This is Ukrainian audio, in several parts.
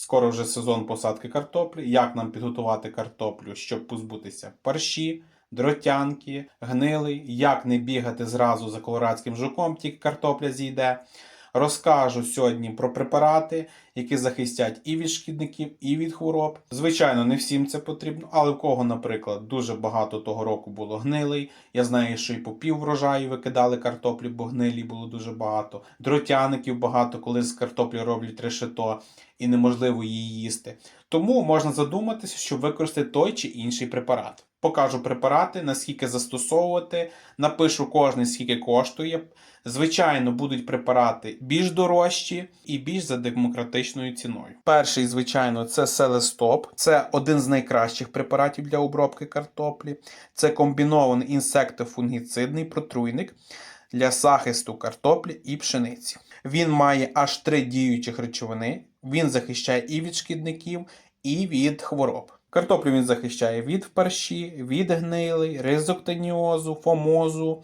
Скоро вже сезон посадки картоплі. Як нам підготувати картоплю, щоб позбутися парші, дротянки, гнили, як не бігати зразу за колорадським жуком, тільки картопля зійде. Розкажу сьогодні про препарати, які захистять і від шкідників, і від хвороб. Звичайно, не всім це потрібно, але в кого, наприклад, дуже багато того року було гнилий. Я знаю, що і по пів врожаю викидали картоплі, бо гнилі було дуже багато. Дротяників багато, коли з картоплі роблять решето і неможливо її їсти. Тому можна задуматися, щоб використати той чи інший препарат. Покажу препарати, наскільки застосовувати, напишу кожний, скільки коштує. Звичайно, будуть препарати більш дорожчі і більш за демократичною ціною. Перший, звичайно, це Селестоп. Це один з найкращих препаратів для обробки картоплі. Це комбінований інсектофунгіцидний протруйник для захисту картоплі і пшениці. Він має аж три діючих речовини. Він захищає і від шкідників, і від хвороб. Картоплю він захищає від парші, від гнили, ризоктаніозу, фомозу,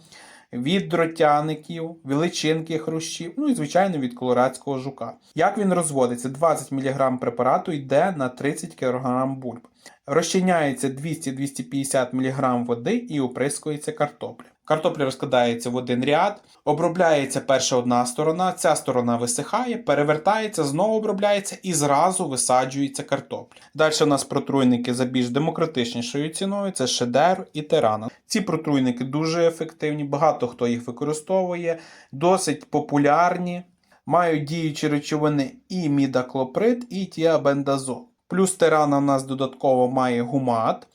від дротяників, величинки хрущів, ну і звичайно від колорадського жука. Як він розводиться? 20 мг препарату йде на 30 кг бульб. Розчиняється 200-250 мг води і оприскується картопля. Картопля розкладається в один ряд, обробляється перша одна сторона, ця сторона висихає, перевертається, знову обробляється і зразу висаджується картопля. Далі у нас протруйники за більш демократичнішою ціною це шедер і терана. Ці протруйники дуже ефективні, багато хто їх використовує, досить популярні, мають діючі речовини і мідаклоприд, і тіабендазол. Плюс терана у нас додатково має гумат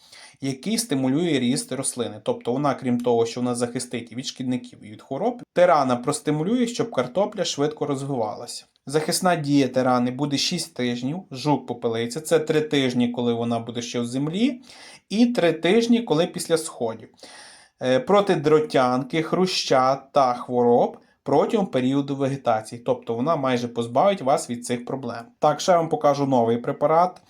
який стимулює ріст рослини. Тобто вона, крім того, що вона захистить і від шкідників і від хвороб, терана простимулює, щоб картопля швидко розвивалася. Захисна дія терани буде 6 тижнів, жук попелиця. Це 3 тижні, коли вона буде ще в землі, і 3 тижні, коли після сходів. Е, Проти дротянки, хруща та хвороб протягом періоду вегетації. Тобто вона майже позбавить вас від цих проблем. Так, ще вам покажу новий препарат.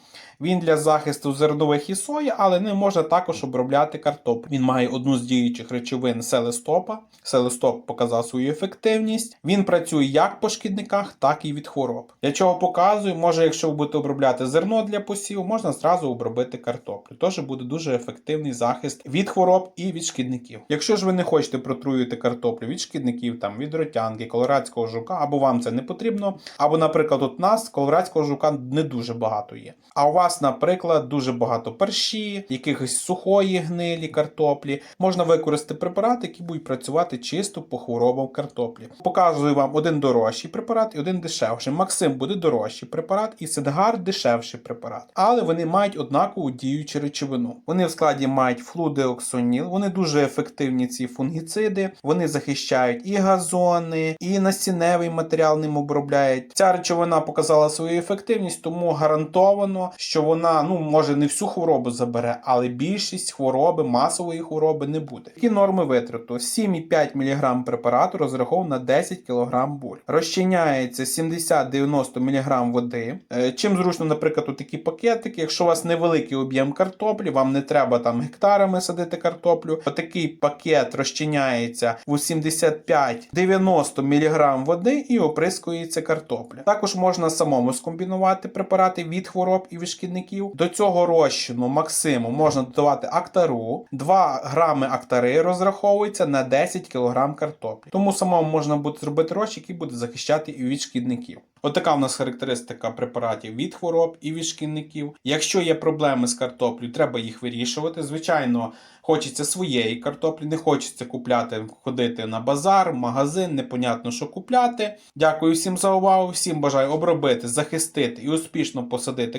Він для захисту зернових і сої, але не може також обробляти картоплю. Він має одну з діючих речовин селестопа. Селестоп показав свою ефективність. Він працює як по шкідниках, так і від хвороб. Для чого показую, може, якщо ви будете обробляти зерно для посіву, можна зразу обробити картоплю. Тож буде дуже ефективний захист від хвороб і від шкідників. Якщо ж ви не хочете протруювати картоплю від шкідників, там від ротянки, колорадського жука, або вам це не потрібно, або, наприклад, от нас колорадського жука не дуже багато є. А у вас, наприклад, дуже багато перші, якихось сухої гнилі картоплі. Можна використати препарати, які будуть працювати чисто по хворобам картоплі. Показую вам один дорожчий препарат і один дешевший. Максим буде дорожчий препарат, і Сидгар дешевший препарат. Але вони мають однакову діючу речовину. Вони в складі мають флудеоксоніл, вони дуже ефективні, ці фунгіциди. Вони захищають і газони, і насінневий матеріал ним обробляють. Ця речовина показала свою ефективність, тому гарантовано, що вона ну може не всю хворобу забере, але більшість хвороби, масової хвороби не буде. Які норми витрату? 7,5 мг препарату розраховано на 10 кг буль. Розчиняється 70-90 мг води. Е, Чим зручно, наприклад, у такі пакетики, якщо у вас невеликий об'єм картоплі, вам не треба там гектарами садити картоплю. Отакий пакет розчиняється у 75-90 мг води і оприскується картопля. Також можна самому скомбінувати препарати від хвороб і від шкідників. До цього розчину Максиму можна додавати актару. 2 грами актари розраховується на 10 кг картоплі. Тому самому можна буде зробити розчин, який буде захищати і від шкідників. Отака в нас характеристика препаратів від хвороб і від шкідників. Якщо є проблеми з картоплею, треба їх вирішувати. Звичайно, хочеться своєї картоплі, не хочеться купляти, ходити на базар, магазин, непонятно, що купляти. Дякую всім за увагу. Всім бажаю обробити, захистити і успішно посадити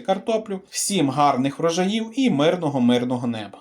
картоплю. Всім гарних врожаїв і мирного мирного неба.